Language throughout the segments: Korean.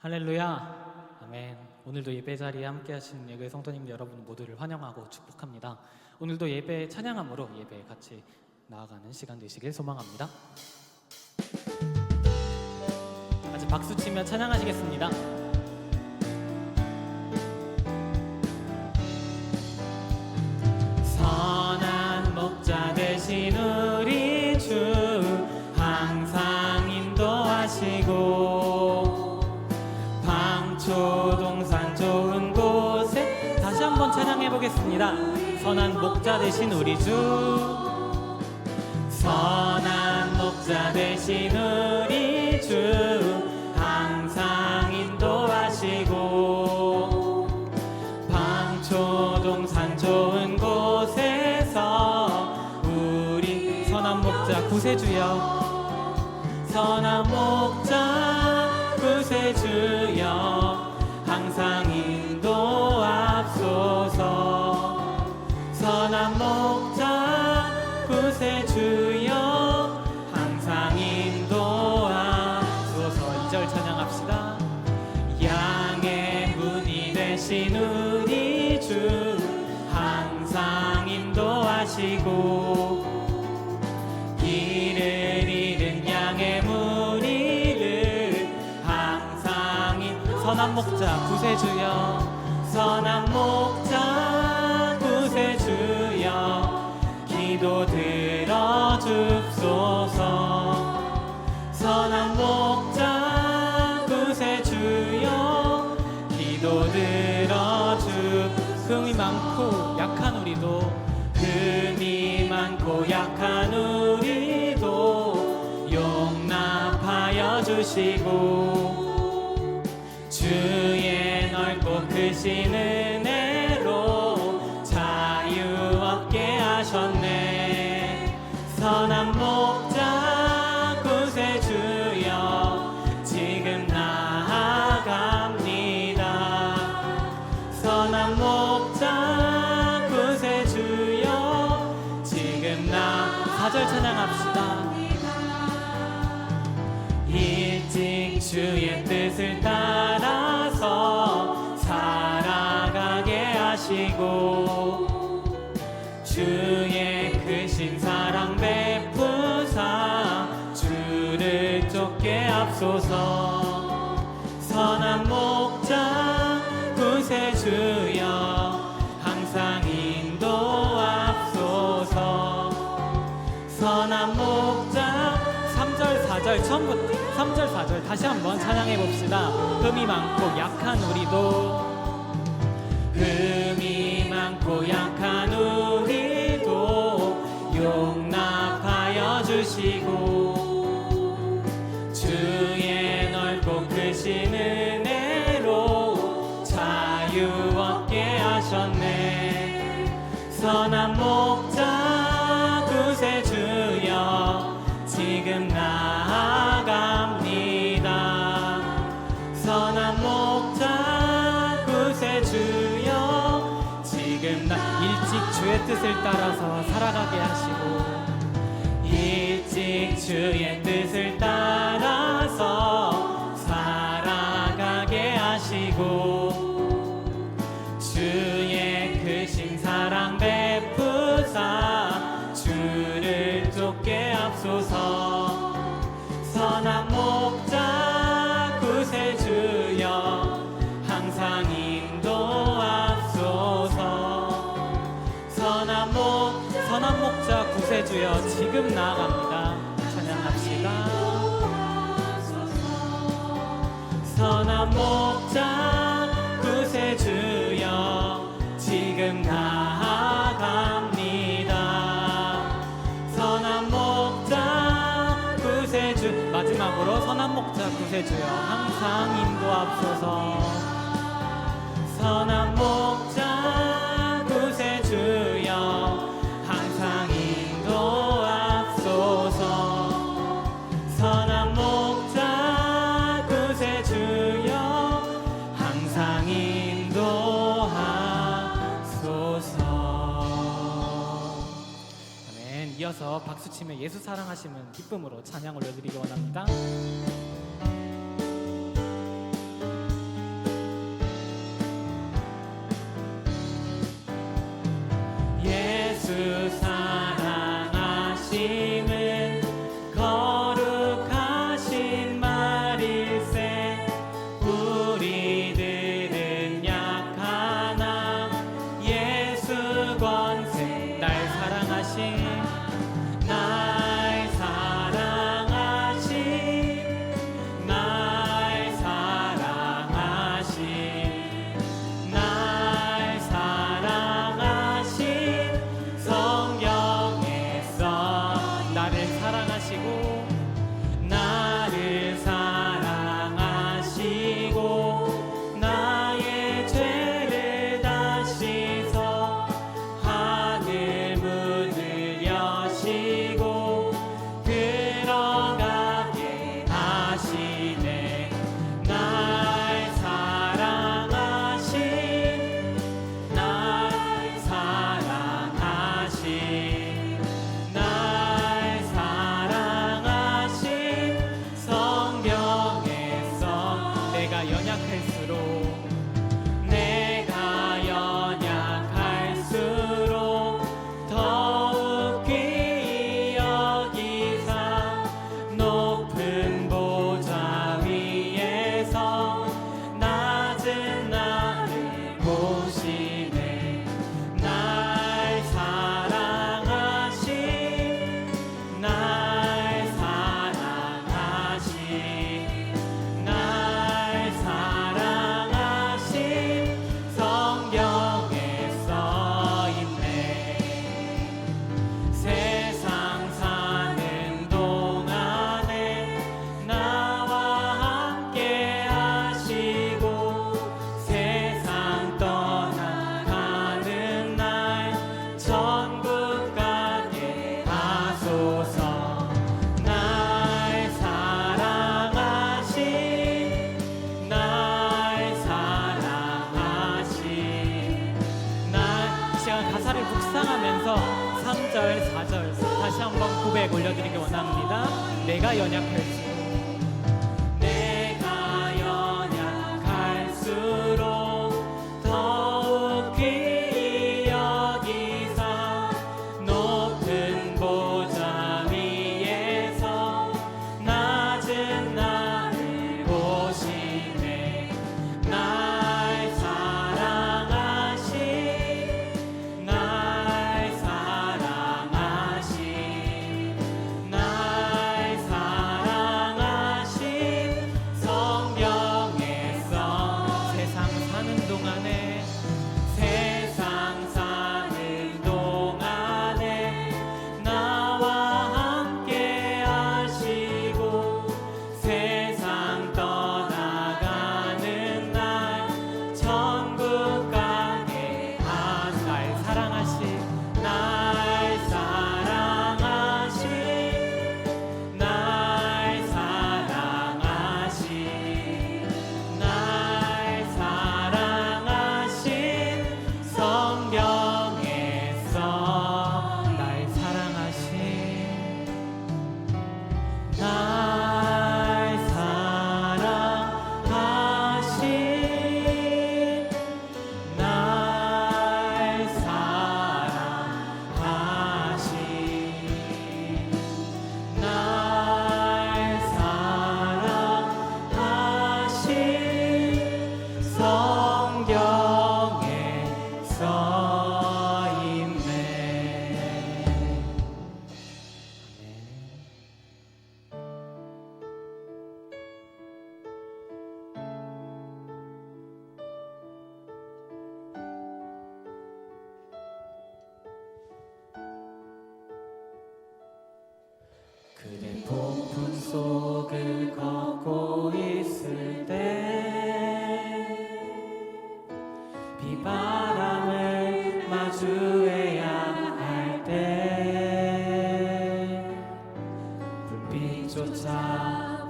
할렐루야. 아멘. 오늘도 예배 자리에 함께 하신 예배 성도님 여러분 모두를 환영하고 축복합니다. 오늘도 예배 찬양함으로 예배에 같이 나아가는 시간 되시길 소망합니다. 같이 박수 치며 찬양하시겠습니다. 선한 목자 되신 우리 주. 선한 목자 되신 우리 주. 항상 인도하시고 방초동 산 좋은 곳에서 우리 선한 목자 구세주여. 선한 목 선한 목자 구세주여 기도 들어줍소서. 선한 목자 구세주여 기도 들어주 흠이 많고 약한 우리도. 흠이 많고 약한 우리도 용납하여 주시고 주의 크신 은혜로 자유 얻게 하셨네. 선한 목자 구세주여 지금 나아갑니다. 선한 목자 구세주여 지금 나 사절 찬양합시다 주의 크신 사랑 베푸사 주를 쫓게 앞소서 선한 목자 구세주여 항상 인도앞소서 선한 목자 3절 4절 처음부터 3절 4절 다시 한번 찬양해 봅시다. 흠이 많고 약한 우리도 많 고 약한 우리도 용납하여 주시고 지금 나 일찍 주의 뜻을 따라서 살아가게 하시고 일찍 주의 뜻을 따라 지금 나아갑니다. 찬양합시다. 선한 목자 구세주여 지금 나아갑니다. 선한 목자 구세주여 항상 인도합소서. 선한 목 이어서 박수치며 예수 사랑하시는 기쁨으로 찬양 올려드리기 원합니다 내가 연약할 때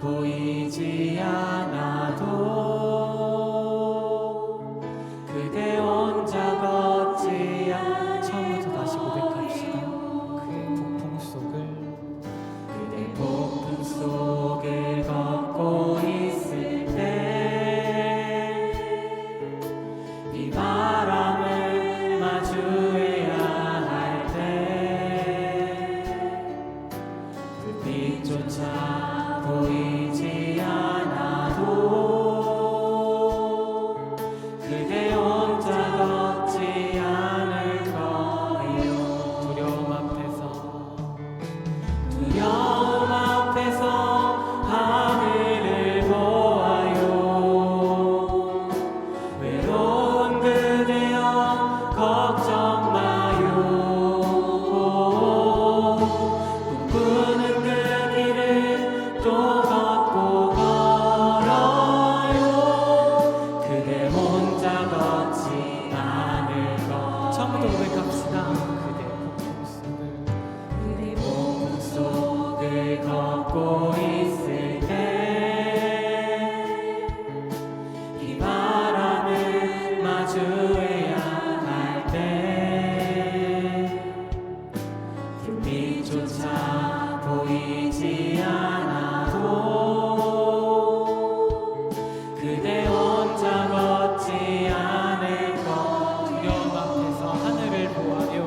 보이지 않아도 Adiós.